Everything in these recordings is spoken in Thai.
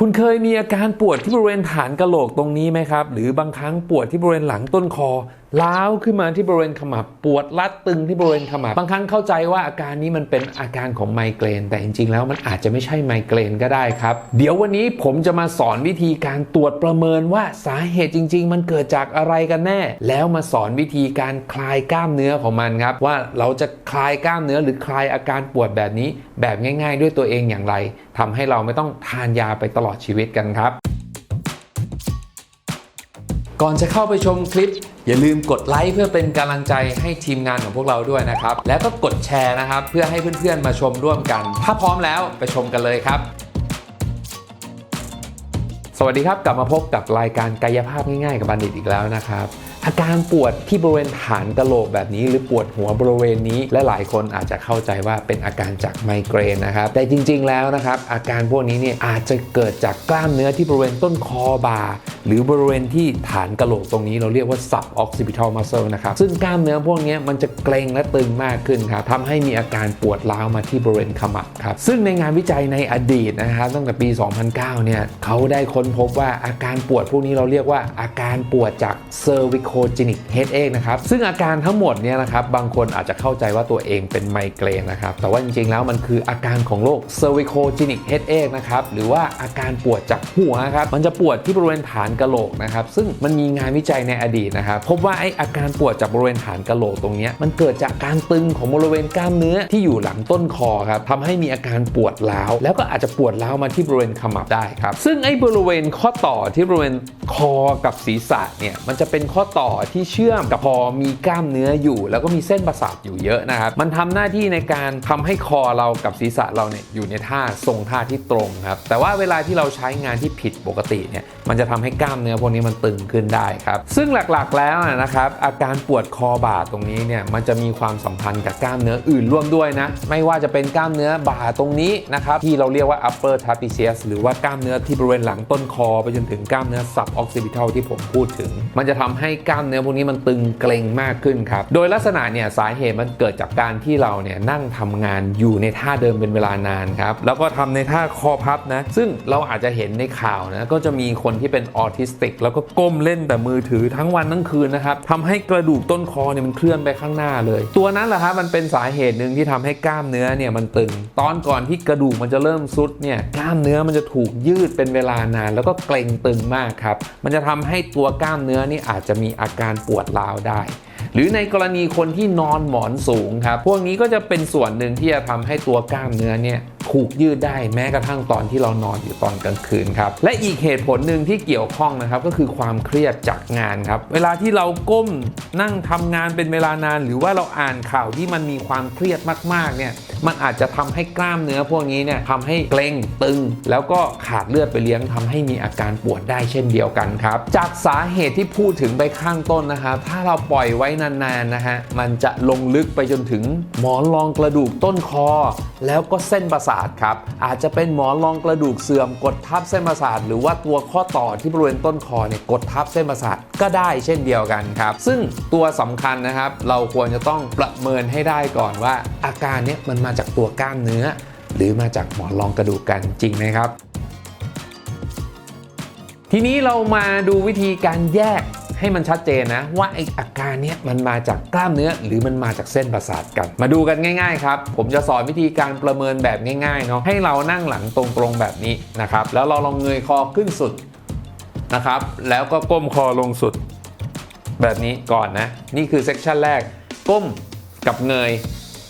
คุณเคยมีอาการปวดที่บริเวณฐานกะโหลกตรงนี้ไหมครับ หรือบางครั้งปวดที่บริเวณหลังต้นคอ ล้าวขึ้นมาที่บริเวณขมับปวดรัดตึงที่บริเวณขมับบางครั้งเข้าใจว่าอาการนี้มันเป็นอาการของไมเกรน แต่จริงๆ แล้วมันอาจจะไม่ใช่ไมเกรนก็ได้ครับ เดี๋ยววันนี้ผมจะมาสอนวิธีการตรวจประเมินว่าสาเหตุจริง ๆ มันเกิดจากอะไรกันแน่ แล้วมาสอนวิธีการคลายกล้ามเนื้อของมันครับ ว่าเราจะคลายกล้ามเนื้อหรือคลายอาการปวดแบบนี้แบบง่าย ๆ ด้วยตัวเองอย่างไรทำให้เราไม่ต้องทานยาไปตลอดชีวิตกันครับ ก่อนจะเข้าไปชมคลิป อย่าลืมกดไลค์เพื่อเป็นกำลังใจให้ทีมงานของพวกเราด้วยนะครับ แล้วก็กดแชร์นะครับ เพื่อให้เพื่อนๆมาชมร่วมกัน ถ้าพร้อมแล้วไปชมกันเลยครับ สวัสดีครับกลับมาพบกับรายการกายภาพง่ายๆกับบัณฑิตอีกแล้วนะครับ อาการปวดที่บริเวณฐานกะโหลกแบบนี้ หรือปวดหัวบริเวณนี้และหลายคนอาจจะเข้าใจว่าเป็นอาการจากไมเกรนนะครับ แต่จริง ๆ แล้วนะครับ อาการพวกนี้เนี่ยอาจจะเกิดจากกล้ามเนื้อที่บริเวณต้นคอบ่าหรือบริเวณที่ฐานกะโหลกตรงนี้เราเรียกว่า suboccipital muscle นะครับ ซึ่งกล้ามเนื้อพวกนี้มันจะเกร็งและตึงมากขึ้นครับทำให้มีอาการปวดร้าวมาที่บริเวณขมับครับ ซึ่งในงานวิจัยในอดีตนะครับตั้งแต่ปี 2009 เนี่ยเขาได้ค้นพบว่าอาการปวดพวกนี้เราเรียกว่าอาการปวดจาก cervicogenic headache นะครับ ซึ่งอาการทั้งหมดเนี่ยนะครับบางคนอาจจะเข้าใจว่าตัวเองเป็นไมเกรนนะครับ แต่ว่าจริงๆแล้วมันคืออาการของโรค cervicogenic headache นะครับ หรือว่าอาการปวดจากหัวครับ มันจะปวดที่บริเวณฐานกะโหลกนะครับ ซึ่งมันมีงานวิจัยในอดีตนะครับ พบว่าไออาการปวดจากบริเวณฐานกะโหลกตรงเนี้ยมันเกิดจากการตึงของบริเวณกล้ามเนื้อที่อยู่หลังต้นคอครับทำให้มีอาการปวดร้าวแล้วก็อาจจะปวดร้าวมาที่บริเวณขมับได้ครับ ซึ่งไอ้บริเวณข้อต่อที่บริเวณคอกับศีรษะเนี่ยมันจะเป็นข้อต่อที่เชื่อมกับคอมีกล้ามเนื้ออยู่ แล้วก็มีเส้นประสาทอยู่เยอะนะครับ มันทำหน้าที่ในการทำให้คอเรากับศีรษะเราเนี่ยอยู่ในท่าทรงท่าที่ตรงครับ แต่ว่าเวลาที่เราใช้งานที่ผิดปกติเนี่ยมันจะทำให้กล้ามเนื้อพวกนี้มันตึงขึ้นได้ครับ ซึ่งหลักๆแล้วนะครับอาการปวดคอบ่าตรงนี้เนี่ยมันจะมีความสัมพันธ์กับกล้ามเนื้ออื่นร่วมด้วยนะ ไม่ว่าจะเป็นกล้ามเนื้อบ่าตรงนี้นะครับที่เราเรียกว่า upper trapezius หรือว่ากล้ามเนื้อที่บริเวณหลังต้นคอ ไปจนถึงกล้ามเนื้อ suboccipital ที่ผมพูดถึง มันจะทำให้กล้ามเนื้อพวกนี้มันตึงเกร็งมากขึ้นครับ โดยลักษณะเนี่ยสาเหตุมันเกิดจากการที่เราเนี่ยนั่งทำงานอยู่ในท่าเดิมเป็นเวลานานครับ แล้วก็ทำในท่าคอพับนะ ซึ่งเราอาจจะเห็นในข่าวนะก็จะมีคนที่เป็นออทิสติก แล้วก็ก้มเล่นแต่มือถือทั้งวันทั้งคืนนะครับทำให้กระดูกต้นคอเนี่ยมันเคลื่อนไปข้างหน้าเลย ตัวนั้นแหละครับมันเป็นสาเหตุหนึ่งที่ทำให้กล้ามเนื้อเนี่ยมันตึง ตอนก่อนที่กระดูกมันจะเริ่มซุดเนี่ยกล้ามเนื้อมันจะถูกยืดเป็นเวลานาน แล้วก็เกร็งตึงมากครับมันจะทำให้ตัวกล้ามเนื้อนี่อาจจะมีอาการปวดร้าวได้ หรือในกรณีคนที่นอนหมอนสูงครับ พวกนี้ก็จะเป็นส่วนหนึ่งที่จะทำให้ตัวกล้ามเนื้อเนี่ย ถูกยืดได้แม้กระทั่งตอนที่เรานอนอยู่ตอนกลางคืนครับ และอีกเหตุผลหนึ่งที่เกี่ยวข้องนะครับก็คือความเครียดจากงานครับ เวลาที่เราก้มนั่งทำงานเป็นเวลานาน หรือว่าเราอ่านข่าวที่มันมีความเครียดมากๆเนี่ยมันอาจจะทำให้กล้ามเนื้อพวกนี้เนี่ยทำให้เกร็งตึง แล้วก็ขาดเลือดไปเลี้ยงทำให้มีอาการปวดได้เช่นเดียวกันครับ จากสาเหตุที่พูดถึงไปข้างต้นนะครับถ้าเราปล่อยไว้นานๆนะฮะมันจะลงลึกไปจนถึงหมอนรองกระดูกต้นคอ แล้วก็เส้นประสาทครับ อาจจะเป็นหมอนรองกระดูกเสื่อมกดทับเส้นประสาทหรือว่าตัวข้อต่อที่บริเวณต้นคอเนี่ยกดทับเส้นประสาทก็ได้เช่นเดียวกันครับ ซึ่งตัวสำคัญนะครับ เราควรจะต้องประเมินให้ได้ก่อนว่า อาการเนี้ยมันมาจากตัวกล้ามเนื้อ หรือมาจากหมอนรองกระดูกกันจริงไหมครับ ทีนี้เรามาดูวิธีการแยก ให้มันชัดเจนนะ ว่าไออาการเนี้ยมันมาจากกล้ามเนื้อหรือมันมาจากเส้นประสาทกัน มาดูกันง่ายๆครับ ผมจะสอนวิธีการประเมินแบบง่ายๆเนาะให้เรานั่งหลังตรงๆแบบนี้นะครับแล้วเราลองเงยคอขึ้นสุดนะครับ แล้วก็ก้มคอลงสุด แบบนี้ก่อนนะ นี่คือเซกชันแรกก้มกับเงย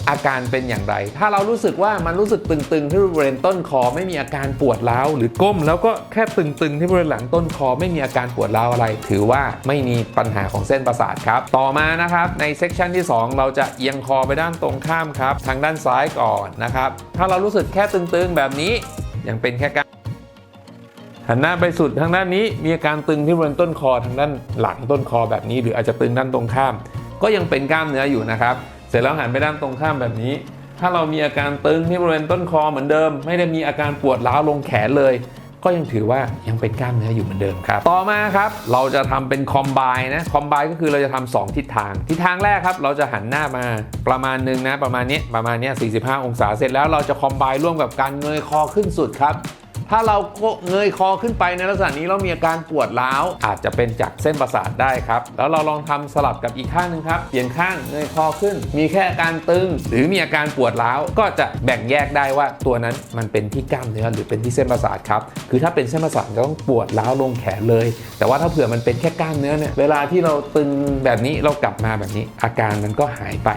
อาการเป็นอย่างไร ถ้าเรารู้สึกว่ามันรู้สึกตึงๆ ที่บริเวณต้นคอไม่มีอาการปวดร้าวหรือก้ม แล้วก็แค่ตึงๆ ที่บริเวณหลังต้นคอไม่มีอาการปวดร้าวอะไร ถือว่าไม่มีปัญหาของเส้นประสาทครับ ต่อมานะครับในเซกชันที่ 2 เราจะเอียงคอไปด้านตรงข้ามครับ ทางด้านซ้ายก่อนนะครับ ถ้าเรารู้สึกแค่ตึงๆ แบบนี้ยังเป็นแค่การหันหน้าไปสุดทางด้านนี้มีอาการตึงที่บริเวณต้นคอทางด้านหลังต้นคอแบบนี้ หรืออาจจะตึงด้านตรงข้าม ก็ยังเป็นกล้ามเนื้ออยู่นะครับ ร็จแล้วหันไปด้านตรงข้ามแบบนี้ ถ้าเรามีอาการตึงที่บริเวณต้นคอเหมือนเดิม ไม่ได้มีอาการปวดร้าวลงแขนเลย ก็ยังถือว่ายังเป็นกล้ามเนื้ออยู่เหมือนเดิมครับ ต่อมาครับเราจะทำเป็นคอมไบนะคอมไบก็คือเราจะทำสองทิศทาง ทิศทางแรกครับ เราจะหันหน้ามาประมาณนึงนะประมาณนี้ประมาณนี้45 องศาเสร็จแล้วเราจะคอมไบร่วมกับการเงยคอขึ้นสุดครับ ถ้าเราเงยคอขึ้นไปในลักษณะนี้แล้วมีอาการปวดร้าวอาจจะเป็นจากเส้นประสาทได้ครับ แล้วเราลองทำสลับกับอีกข้างหนึ่งครับเปลี่ยนข้างเงยคอขึ้น มีแค่อาการตึง หรือมีอาการปวดร้าวก็จะแบ่งแยกได้ว่าตัวนั้นมันเป็นที่กล้ามเนื้อหรือเป็นที่เส้นประสาทครับคือถ้าเป็นเส้นประสาทก็ต้องปวดร้าวลงแขนเลย แต่ว่าถ้าเผื่อมันเป็นแค่กล้ามเนื้อเนี่ยเวลาที่เราตึงแบบนี้เรากลับมาแบบนี้ อาการมันก็หายไป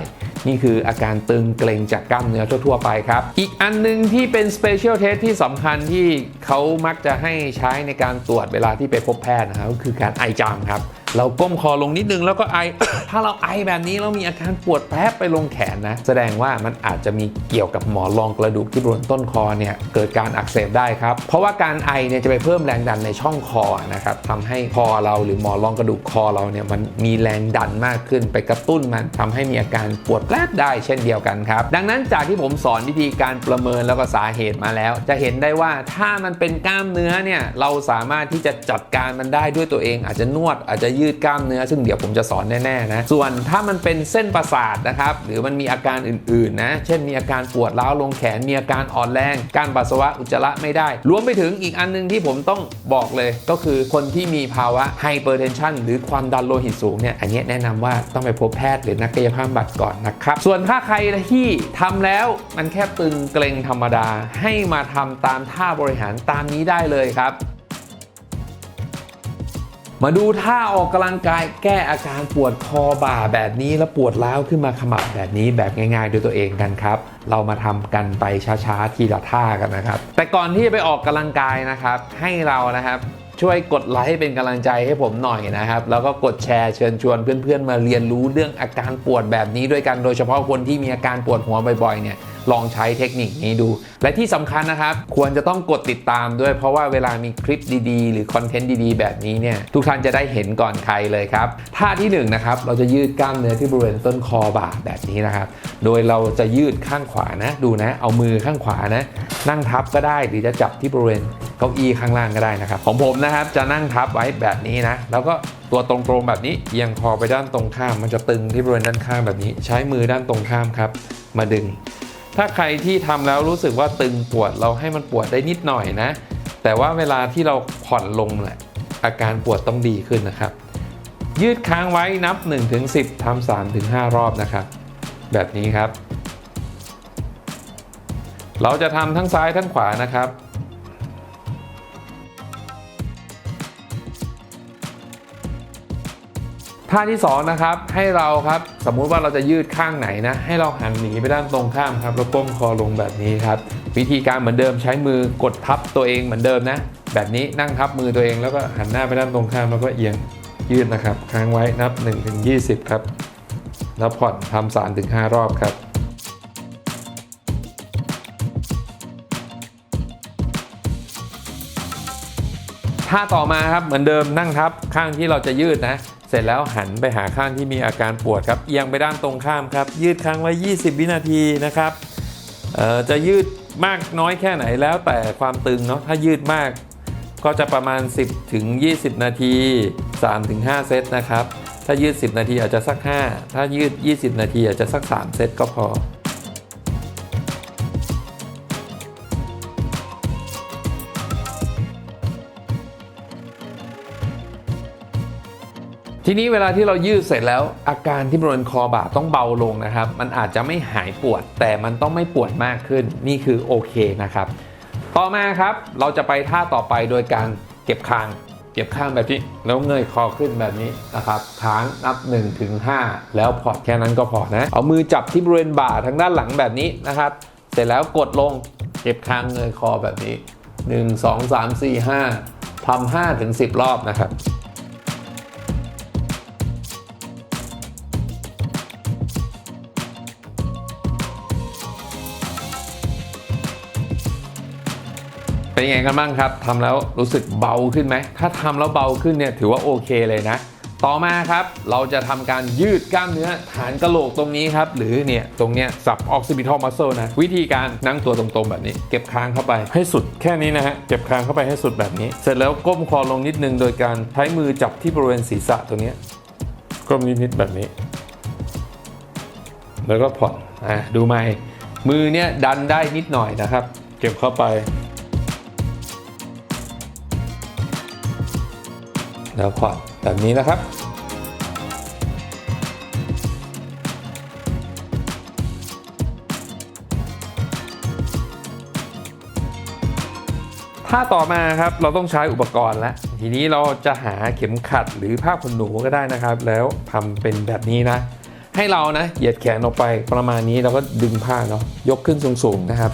นี่คืออาการตึงเกร็งจากกล้ามเนื้อทั่ว ๆ ไปครับ อีกอันหนึงที่เป็น special test ที่สำคัญที่เขามักจะให้ใช้ในการตรวจเวลาที่ไปพบแพทย์นะครับก็คือการไอจามครับเราก้มคอลงนิดนึงแล้วก็ไอ ถ้าเราไอแบบนี้เรามีอาการปวดแป๊บไปลงแขนนะ แสดงว่ามันอาจจะมีเกี่ยวกับหมอนรองกระดูกที่บริเวณต้นคอเนี่ยเกิดการอักเสบได้ครับ เพราะว่าการไอเนี่ยจะไปเพิ่มแรงดันในช่องคอนะครับทำให้คอเราหรือหมอนรองกระดูกคอเราเนี่ยมันมีแรงดันมากขึ้นไปกระตุ้นมันทำให้มีอาการปวดแป๊บได้เช่นเดียวกันครับ ดังนั้นจากที่ผมสอนวิธีการประเมินแล้วก็สาเหตุมาแล้ว จะเห็นได้ว่าถ้ามันเป็นกล้ามเนื้อเนี่ยเราสามารถที่จะจัดการมันได้ด้วยตัวเอง อาจจะนวดอาจจะยืดกล้ามเนื้อ ซึ่งเดี๋ยวผมจะสอนแน่ๆนะส่วนถ้ามันเป็นเส้นประสาทนะครับหรือมันมีอาการอื่นๆนะเช่นมีอาการปวดร้าวลงแขนมีอาการอ่อนแรงการปัสสาวะอุจจาระไม่ได้ รวมไปถึงอีกอันนึงที่ผมต้องบอกเลย ก็คือคนที่มีภาวะไฮเปอร์เทนชันหรือความดันโลหิตสูงเนี่ยอันนี้แนะนำว่าต้องไปพบแพทย์หรือนักกายภาพบำบัดก่อนนะครับส่วนถ้าใครที่ทำแล้วมันแค่ตึงเกร็งธรรมดา ให้มาทำตามท่าบริหารตามนี้ได้เลยครับ มาดูท่าออกกำลังกายแก้อาการปวดคอบ่าแบบนี้แล้วปวดร้าวขึ้นมาขมับแบบนี้แบบง่ายๆด้วยตัวเองกันครับ เรามาทำกันไปช้าๆทีละท่ากันนะครับ แต่ก่อนที่จะไปออกกำลังกายนะครับ ให้เรานะครับช่วยกดไลค์เป็นกำลังใจให้ผมหน่อยนะครับ แล้วก็กดแชร์เชิญชวนเพื่อนๆ มาเรียนรู้เรื่องอาการปวดแบบนี้ด้วยกันโดยเฉพาะคนที่มีอาการปวดหัวบ่อยๆเนี่ย ลองใช้เทคนิคนี้ดู และที่สำคัญนะครับ ควรจะต้องกดติดตามด้วยเพราะว่าเวลามีคลิปดีๆ หรือคอนเทนต์ดีๆ แบบนี้เนี่ยทุกท่านจะได้เห็นก่อนใครเลยครับท่าที่1นงนะครับเราจะยืดกล้ามเนื้อที่บริเวณต้นคอบ่าแบบนี้นะครับ โดยเราจะยืดข้างขวานะดูนะ เอามือข้างขวานะ นั่งทับก็ได้หรือจะจับที่บริเวณเก้าอี้ข้างล่างก็ได้นะครับ ของผมนะครับจะนั่งทับไว้แบบนี้นะ แล้วก็ตัวตรงๆแบบนี้เอียงคอไปด้านตรงข้าม มันจะตึงที่บริเวณด้านข้างแบบนี้ ใช้มือด้านตรงข้ามครับ มาดึง ถ้าใครที่ทำแล้วรู้สึกว่าตึงปวดเราให้มันปวดได้นิดหน่อยนะ แต่ว่าเวลาที่เราผ่อนลงแหละอาการปวดต้องดีขึ้นนะครับ ยืดค้างไว้นับ 1-10ถึง10ทำ3ถึง5รอบนะครับ แบบนี้ครับ เราจะทำทั้งซ้ายทั้งขวานะครับ ท่าที่2นะครับให้เราครับสมมุติว่าเราจะยืดข้างไหนนะ ให้เราหันหนีไปด้านตรงข้ามครับแล้วก้มคอลงแบบนี้ครับ วิธีการเหมือนเดิมใช้มือกดทับตัวเองเหมือนเดิมนะ แบบนี้นั่งทับมือตัวเองแล้วก็หันหน้าไปด้านตรงข้ามแล้วก็เอียงยืดนะครับค้างไว้นับ1ถึง20 ครับ แล้วผ่อนทำสามถึง5รอบครับท่าต่อมาครับเหมือนเดิมนั่งทับข้างที่เราจะยืดนะ เสร็จแล้วหันไปหาข้างที่มีอาการปวดครับเอียงไปด้านตรงข้ามครับ ยืดค้างไว้ 20 วินาทีนะครับจะยืดมากน้อยแค่ไหนแล้วแต่ความตึงเนาะถ้ายืดมาก ก็จะประมาณ 10ถึง20 นาที 3 ถึง 5 เซตนะครับ ถ้ายืด 10 นาทีอาจจะสัก 5 ถ้ายืด 20 นาทีอาจจะสัก 3 เซตก็พอ ทีนี้เวลาที่เรายืดเสร็จแล้ว อาการที่บริเวณคอบ่าต้องเบาลงนะครับ มันอาจจะไม่หายปวด แต่มันต้องไม่ปวดมากขึ้นนี่คือโอเคนะครับ ต่อมาครับเราจะไปท่าต่อไปโดยการเก็บคาง เก็บข้างแบบนี้แล้วเงยคอขึ้นแบบนี้นะครับค้างนับ1ถึง5แล้วพอแค่นั้นก็พอนะ เอามือจับที่บริเวณบ่าทางด้านหลังแบบนี้นะครับ เสร็จแล้วกดลงเก็บคางเงยคอแบบนี้ 1 2 3 4 5ทำ5ถึง10 รอบนะครับ เป็นยังไงกันบ้างครับทำแล้วรู้สึกเบาขึ้นไหม ถ้าทำแล้วเบาขึ้นเนี่ยถือว่าโอเคเลยนะ ต่อมาครับเราจะทำการยืดกล้ามเนื้อฐานกระโหลกตรงนี้ครับ หรือเนี่ยตรงเนี้ยสับ occipital muscle นะ วิธีการนั่งตัวตรงๆแบบนี้ เก็บค้างเข้าไปให้สุดแค่นี้นะฮะ เก็บค้างเข้าไปให้สุดแบบนี้ เสร็จแล้วก้มคอลงนิดนึงโดยการใช้มือจับที่บริเวณศีรษะตรงนี้ก้มนิดๆแบบนี้ แล้วก็ผ่อนอะดูไหมมือเนี่ยดันได้นิดหน่อยนะครับ เก็บเข้าไป แล้วผ่อนแบบนี้นะครับ ถ้าต่อมาครับเราต้องใช้อุปกรณ์แล้วทีนี้เราจะหาเข็มขัดหรือผ้าขนหนูก็ได้นะครับ แล้วทำเป็นแบบนี้นะ ให้เรานะเหยียดแขนออกไปประมาณนี้แล้วก็ดึงผ้าเนาะยกขึ้นสูงๆนะครับ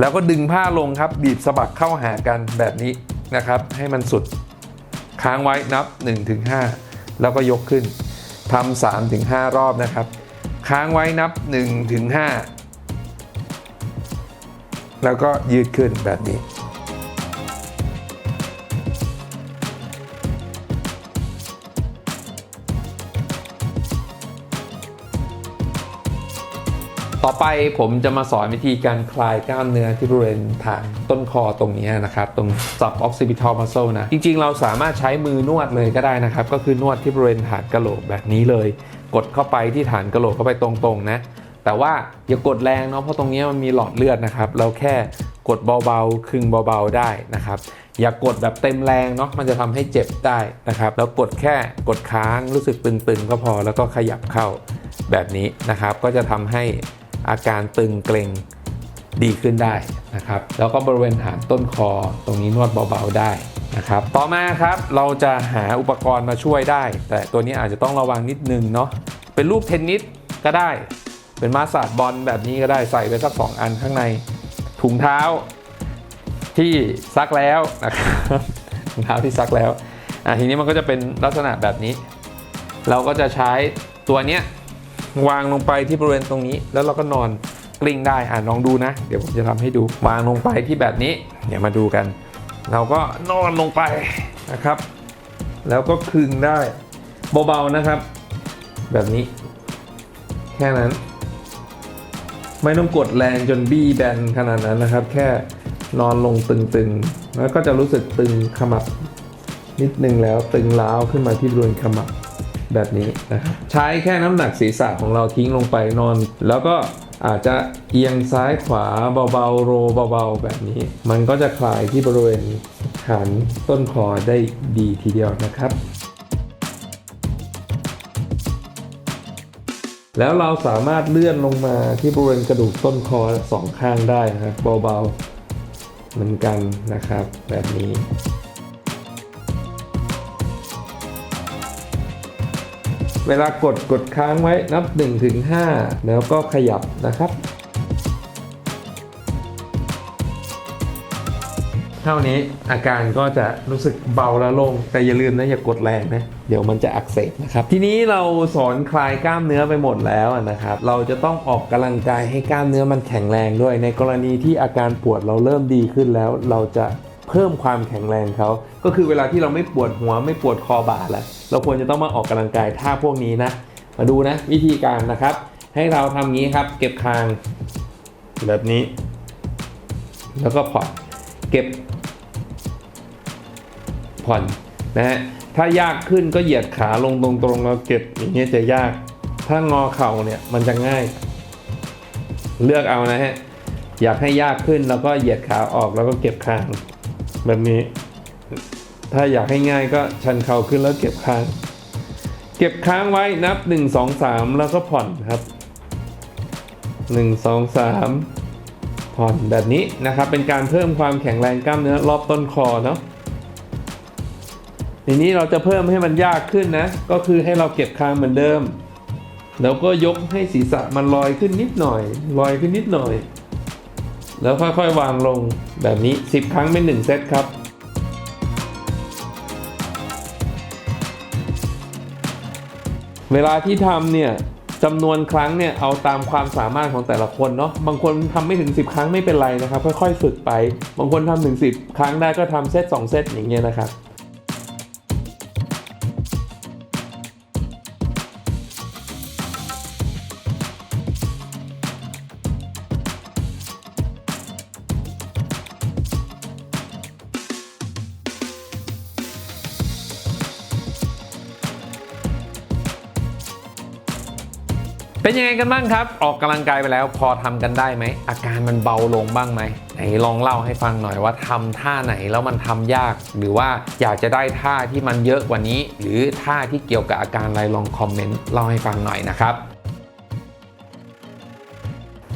แล้วก็ดึงผ้าลงครับบีบสะบักเข้าหากันแบบนี้นะครับ ให้มันสุด ค้างไว้นับ 1-5 แล้วก็ยกขึ้นทำ3-5 รอบนะครับ ค้างไว้นับ 1-5 แล้วก็ยืดขึ้นแบบนี้ ต่อไปผมจะมาสอนวิธีการคลายกล้ามเนื้อที่บริเวณฐานต้นคอตรงนี้นะครับ ตรง suboccipital muscle นะ จริงๆ เราสามารถใช้มือนวดเลยก็ได้นะครับ ก็คือนวดที่บริเวณฐานกระโหลกแบบนี้เลย กดเข้าไปที่ฐานกระโหลกเข้าไปตรงๆนะ แต่ว่าอย่ากดแรงเนาะเพราะตรงนี้มันมีหลอดเลือดนะครับ เราแค่กดเบาๆ คึงเบาๆได้นะครับ อย่ากดแบบเต็มแรงเนาะ มันจะทำให้เจ็บได้นะครับ แล้วกดแค่กดค้างรู้สึกตึงๆ ก็พอ แล้วก็ขยับเข้าแบบนี้นะครับ ก็จะทำให้ อาการตึงเกร็งดีขึ้นได้นะครับ แล้วก็บริเวณฐานต้นคอตรงนี้นวดเบาๆได้นะครับ ต่อมาครับเราจะหาอุปกรณ์มาช่วยได้ แต่ตัวนี้อาจจะต้องระวังนิดนึงเนาะเป็นรูปเทนนิสก็ได้ เป็นมาสาดบอลแบบนี้ก็ได้ใส่ไปสัก 2 อันข้างใน ถุงเท้าที่ซักแล้วนะครับถุงเท้าที่ซักแล้วอะทีนี้มันก็จะเป็นลักษณะแบบนี้ เราก็จะใช้ตัวเนี้ย วางลงไปที่บริเวณตรงนี้ แล้วเราก็นอนกลิ้งได้อ่าลองดูนะ เดี๋ยวผมจะทำให้ดูวางลงไปที่แบบนี้เดี๋ยวมาดูกัน เราก็นอนลงไปนะครับ แล้วก็คึงได้เบาๆนะครับ แบบนี้ แค่นั้น ไม่ต้องกดแรงจนบี้แบนขนาดนั้นนะครับ แค่นอนลงตึงๆ แล้วก็จะรู้สึกตึงขมับนิดนึงแล้วตึงล้าวขึ้นมาที่บริเวณขมับ แบบนี้นะครับใช้แค่น้ำหนักศีรษะของเราทิ้งลงไปนอน แล้วก็อาจจะเอียงซ้ายขวาเบาๆโรเบาๆ แบบนี้ มันก็จะคลายที่บริเวณฐานต้นคอได้ดีทีเดียวนะครับ แล้วเราสามารถเลื่อนลงมาที่บริเวณกระดูกต้นคอสองข้างได้นะครับเบาๆเหมือนกันนะครับ แบบนี้ เวลากดกดค้างไว้นับ1ถึง5แล้วก็ขยับนะครับ เท่านี้อาการก็จะรู้สึกเบาและโล่งแต่อย่าลืมนะอย่ากดแรงนะ เดี๋ยวมันจะอักเสบนะครับ ทีนี้เราสอนคลายกล้ามเนื้อไปหมดแล้วนะครับ เราจะต้องออกกำลังกายให้กล้ามเนื้อมันแข็งแรงด้วย ในกรณีที่อาการปวดเราเริ่มดีขึ้นแล้ว เราจะเพิ่มความแข็งแรงเขา ก็คือเวลาที่เราไม่ปวดหัวไม่ปวดคอบ่าแล้ว เราควรจะต้องมาออกกำลังกายท่าพวกนี้นะ มาดูนะวิธีการนะครับ ให้เราทำงี้ครับ เก็บคางแบบนี้ แล้วก็ผ่อนเก็บ ผ่อนนะฮะถ้ายากขึ้นก็เหยียดขาลงตรงๆแล้วเก็บอย่างเงี้ยจะยาก ถ้างอเข่าเนี่ยมันจะง่าย เลือกเอานะฮะอยากให้ยากขึ้นแล้วก็เหยียดขาออกแล้วก็เก็บคางแบบนี้ ถ้าอยากให้ง่ายก็ชันเข่าขึ้นแล้วเก็บค้าง เก็บค้างไว้นับ 1 2 3 แล้วก็ผ่อนครับ 1 2 3 ผ่อนแบบนี้นะครับ เป็นการเพิ่มความแข็งแรงกล้ามเนื้อรอบต้นคอเนาะทีนี้เราจะเพิ่มให้มันยากขึ้นนะ ก็คือให้เราเก็บค้างเหมือนเดิม แล้วก็ยกให้ศีรษะมันลอยขึ้นนิดหน่อย ลอยขึ้นนิดหน่อย แล้วค่อยๆวางลงแบบนี้ 10 ครั้งเป็น1เซตครับ เวลาที่ทำเนี่ยจำนวนครั้งเนี่ยเอาตามความสามารถของแต่ละคนเนาะบางคนทำไม่ถึง 10 ครั้งไม่เป็นไรนะครับ ค่อยๆฝึกไป บางคนทำถึง 10 ครั้งได้ก็ทำเซต2เซตอย่างเงี้ยนะครับ เป็นยังไงกันบ้างครับ ออกกำลังกายไปแล้วพอทำกันได้ไหม อาการมันเบาลงบ้างไหมไหนลองเล่าให้ฟังหน่อยว่าทำท่าไหนแล้วมันทำยาก หรือว่าอยากจะได้ท่าที่มันเยอะกว่านี้ หรือท่าที่เกี่ยวกับอาการอะไรลองคอมเมนต์เล่าให้ฟังหน่อยนะครับ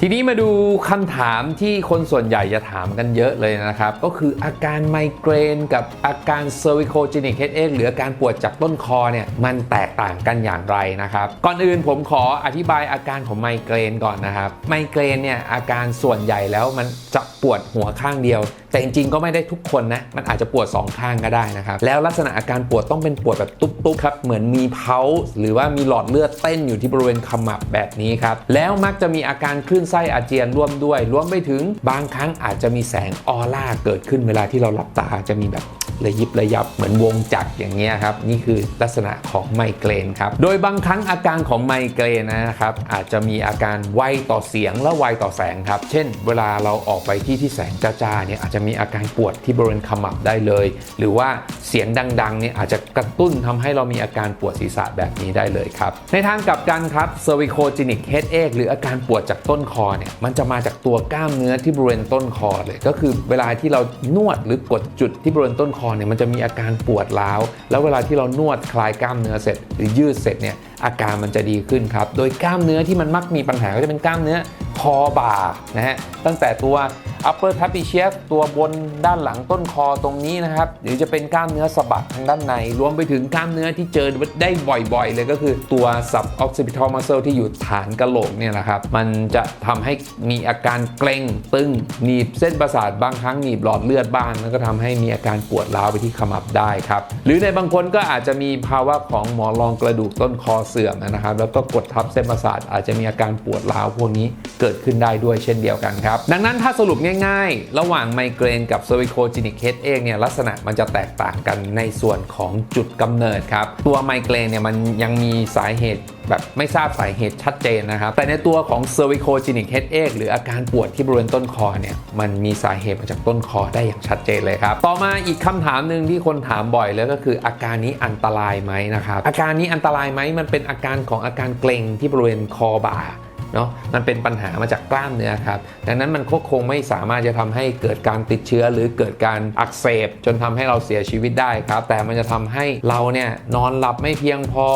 ทีนี้มาดูคำถามที่คนส่วนใหญ่จะถามกันเยอะเลยนะครับ ก็คืออาการไมเกรนกับอาการ cervicogenic headache หรืออาการปวดจากต้นคอเนี่ยมันแตกต่างกันอย่างไรนะครับ ก่อนอื่นผมขออธิบายอาการของไมเกรนก่อนนะครับ ไมเกรนเนี่ยอาการส่วนใหญ่แล้วมันจะปวดหัวข้างเดียว แต่จริงๆก็ไม่ได้ทุกคนนะมันอาจจะปวด 2 ข้างก็ได้นะครับ แล้วลักษณะอาการปวดต้องเป็นปวดแบบตุ๊บๆครับเหมือนมีเพาหรือว่ามีหลอดเลือดเต้นอยู่ที่บริเวณขมับแบบนี้ครับแล้วมักจะมีอาการคลื่นไส้อาเจียนร่วมด้วย รวมไปถึงบางครั้งอาจจะมีแสงออร่าเกิดขึ้นเวลาที่เราหลับตาจะมีแบบระยิบระยับเหมือนวงจักรอย่างเงี้ยครับนี่คือลักษณะของไมเกรนครับโดยบางครั้งอาการของไมเกรนนะครับอาจจะมีอาการไวต่อเสียงและไวต่อแสงครับเช่น เวลาเราออกไปที่ที่แสงจ้าๆเนี่ยอาจจะมีอาการปวดที่บริเวณขมับได้เลย หรือว่าเสียงดังๆเนี่ยอาจจะกระตุ้นทำให้เรามีอาการปวดศีรษะแบบนี้ได้เลยครับ ในทางกลับกันครับ cervicogenic headache หรืออาการปวดจากต้นคอเนี่ยมันจะมาจากตัวกล้ามเนื้อที่บริเวณต้นคอเลย ก็คือเวลาที่เรานวดหรือกดจุดที่บริเวณต้นคอเนี่ยมันจะมีอาการปวดร้าว แล้วเวลาที่เรานวดคลายกล้ามเนื้อเสร็จ หรือยืดเสร็จเนี่ยอาการมันจะดีขึ้นครับ โดยกล้ามเนื้อที่มันมักมีปัญหาก็จะเป็นกล้ามเนื้อคอบ่านะฮะตั้งแต่ตัว upper trapezius ตัวบนด้านหลังต้นคอตรงนี้นะครับ หรือจะเป็นกล้ามเนื้อสะบักทางด้านใน รวมไปถึงกล้ามเนื้อที่เจอได้บ่อยๆ เลยก็คือตัว sub occipital muscle ที่อยู่ฐานกระโหลกเนี่ยนะครับ มันจะทำให้มีอาการเกร็งตึง หนีบเส้นประสาทบางครั้งหนีบหลอดเลือดบ้างแล้วก็ทำให้มีอาการปวดร้าวไปที่ขมับได้ครับ หรือในบางคนก็อาจจะมีภาวะของหมอรองกระดูกต้นคอเสื่อมนะครับ แล้วก็กดทับเส้นประสาทอาจจะมีอาการปวดร้าวพวกนี้เกิดขึ้นได้ด้วยเช่นเดียวกันครับ ดังนั้นถ้าสรุปง่ายๆ ระหว่างไมเกรนกับ cervicogenic headache เนี่ยลักษณะมันจะแตกต่างกันในส่วนของจุดกำเนิดครับ ตัวไมเกรนเนี่ยมันยังมีสาเหตุแบบไม่ทราบสาเหตุชัดเจนนะครับ แต่ในตัวของ cervicogenic headache หรืออาการปวดที่บริเวณต้นคอเนี่ย มันมีสาเหตุมาจากต้นคอได้อย่างชัดเจนเลยครับ ต่อมาอีกคำถามหนึ่งที่คนถามบ่อยเลยก็คืออาการนี้อันตรายไหมนะครับ อาการนี้อันตรายไหมมันเป็นอาการของอาการเกร็งที่บริเวณคอบ่า เนาะมันเป็นปัญหามาจากกล้ามเนื้อครับ ดังนั้นมันก็คงไม่สามารถจะทำให้เกิดการติดเชื้อหรือเกิดการอักเสบ จนทำให้เราเสียชีวิตได้ครับ แต่มันจะทำให้เราเนี่ยนอนหลับไม่เพียงพอ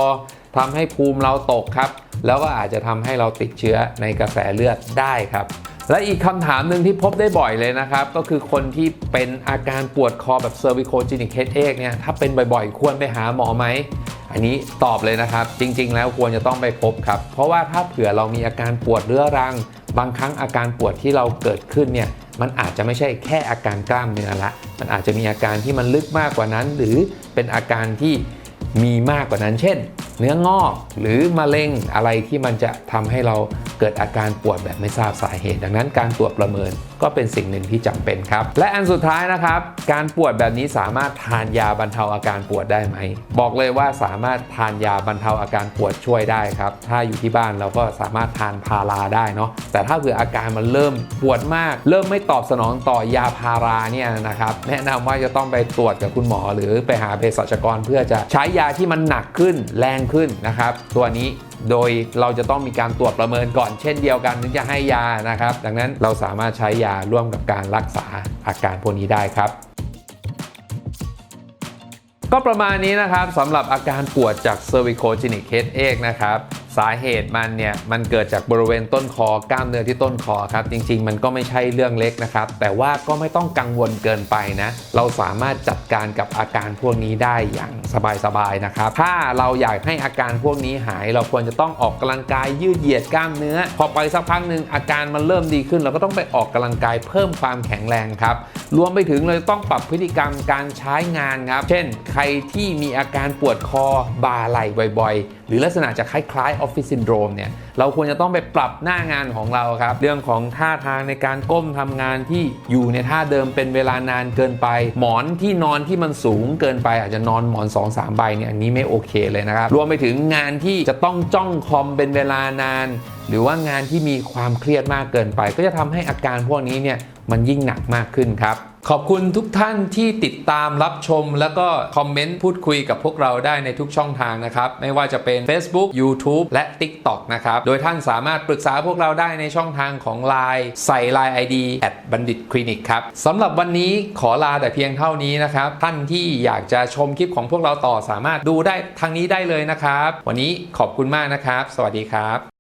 ทำให้ภูมิเราตกครับ แล้วก็อาจจะทำให้เราติดเชื้อในกระแสเลือดได้ครับ และอีกคำถามหนึ่งที่พบได้บ่อยเลยนะครับ ก็คือคนที่เป็นอาการปวดคอแบบ cervicogenic headache เนี่ยถ้าเป็นบ่อยๆ ควรไปหาหมอไหม อันนี้ตอบเลยนะครับ จริงๆ แล้วควรจะต้องไปพบครับ เพราะว่าถ้าเผื่อเรามีอาการปวดเรื้อรัง บางครั้งอาการปวดที่เราเกิดขึ้นเนี่ยมันอาจจะไม่ใช่แค่อาการกล้ามเนื้อละ มันอาจจะมีอาการที่มันลึกมากกว่านั้น หรือเป็นอาการที่ มีมากกว่านั้นเช่น เนื้องอกหรือมะเร็งอะไรที่มันจะทำให้เราเกิดอาการปวดแบบไม่ทราบสาเหตุ ดังนั้นการตรวจประเมินก็เป็นสิ่งหนึ่งที่จำเป็นครับ และอันสุดท้ายนะครับ การปวดแบบนี้สามารถทานยาบรรเทาอาการปวดได้ไหม บอกเลยว่าสามารถทานยาบรรเทาอาการปวดช่วยได้ครับ ถ้าอยู่ที่บ้านเราก็สามารถทานพาราได้เนาะแต่ถ้าเผื่ออาการมันเริ่มปวดมาก เริ่มไม่ตอบสนองต่อยาพาราเนี่ยนะครับแนะนำว่าจะต้องไปตรวจกับคุณหมอ หรือไปหาเภสัชกรเพื่อจะใช้ยาาที่มันหนักขึ้นแรงขึ้นนะครับ ตัวนี้โดยเราจะต้องมีการตรวจประเมินก่อนเช่นเดียวกันถึงจะให้ยานะครับ ดังนั้นเราสามารถใช้ยาร่วมกับการรักษาอาการพวกนี้ได้ครับก็ประมาณนี้นะครับสำหรับอาการปวดจาก cervicogenic headache นะครับ สาเหตุมันเนี่ยมันเกิดจากบริเวณต้นคอกล้ามเนื้อที่ต้นคอครับ จริง ๆ มันก็ไม่ใช่เรื่องเล็กนะครับ แต่ว่าก็ไม่ต้องกังวลเกินไปนะ เราสามารถจัดการกับอาการพวกนี้ได้อย่างสบายๆนะครับ ถ้าเราอยากให้อาการพวกนี้หาย เราควรจะต้องออกกำลังกายยืดเหยียดกล้ามเนื้อ พอไปสักพักหนึ่งอาการมันเริ่มดีขึ้น เราก็ต้องไปออกกำลังกายเพิ่มความแข็งแรงครับรวมไปถึงเราต้องปรับพฤติกรรมการใช้งานครับ เช่น ใครที่มีอาการปวดคอบ่าไหล่บ่อย ๆ หรือลักษณะจะคล้ายๆออฟฟิศซินโดรมเนี่ยเราควรจะต้องไปปรับหน้างานของเราครับ เรื่องของท่าทางในการก้มทำงานที่อยู่ในท่าเดิมเป็นเวลานานเกินไป หมอนที่นอนที่มันสูงเกินไป อาจจะนอนหมอน2-3ใบเนี่ยอันนี้ไม่โอเคเลยนะครับ รวมไปถึงงานที่จะต้องจ้องคอมเป็นเวลานาน หรือว่างานที่มีความเครียดมากเกินไป ก็จะทำให้อาการพวกนี้เนี่ยมันยิ่งหนักมากขึ้นครับ ขอบคุณทุกท่านที่ติดตามรับชม แล้วก็คอมเมนต์พูดคุยกับพวกเราได้ในทุกช่องทางนะครับ ไม่ว่าจะเป็น Facebook YouTube และ TikTok นะครับ โดยท่านสามารถปรึกษาพวกเราได้ในช่องทางของ Line ใส่ Line ID แอดบัณฑิตคลินิกครับสำหรับวันนี้ขอลาแต่เพียงเท่านี้นะครับ ท่านที่อยากจะชมคลิปของพวกเราต่อสามารถดูได้ทางนี้ได้เลยนะครับ วันนี้ขอบคุณมากนะครับ สวัสดีครับ